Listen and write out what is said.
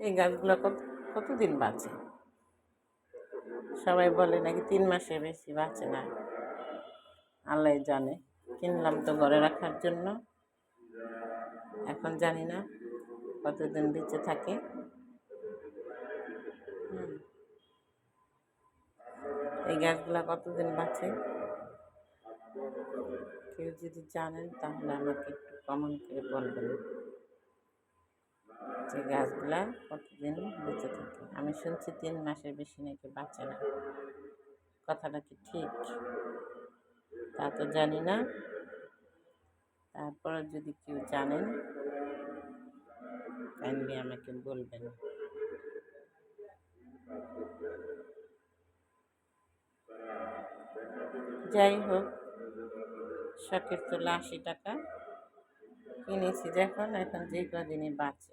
এই গাছগুলো কত, কতদিন বাঁচে সবাই বলে নাকি তিন মাসের বেশি বাঁচে না। আল্লাহ জানে। কিনলাম তো ঘরে রাখার জন্য। এখন জানি না কতদিন বেঁচে থাকে। এই গাছগুলো কতদিন বাঁচে? কেউ যদি জানেন তাহলে আমাকে একটু কমেন্ট করে বলবেন। যে গাছগুলা কতদিন বেঁচে থাকে। আমি শুনছি তিন মাসের বেশি নাকি বাঁচে না। কথাটা কি ঠিক? তা তো জানি না। তারপরে যদি কেউ জানেন কাইন্ডলি আমাকে বলবেন। যাই হোক, শখের তোলা আশি টাকা কিনেছি যখন, এখন যে কদিনই বাঁচে।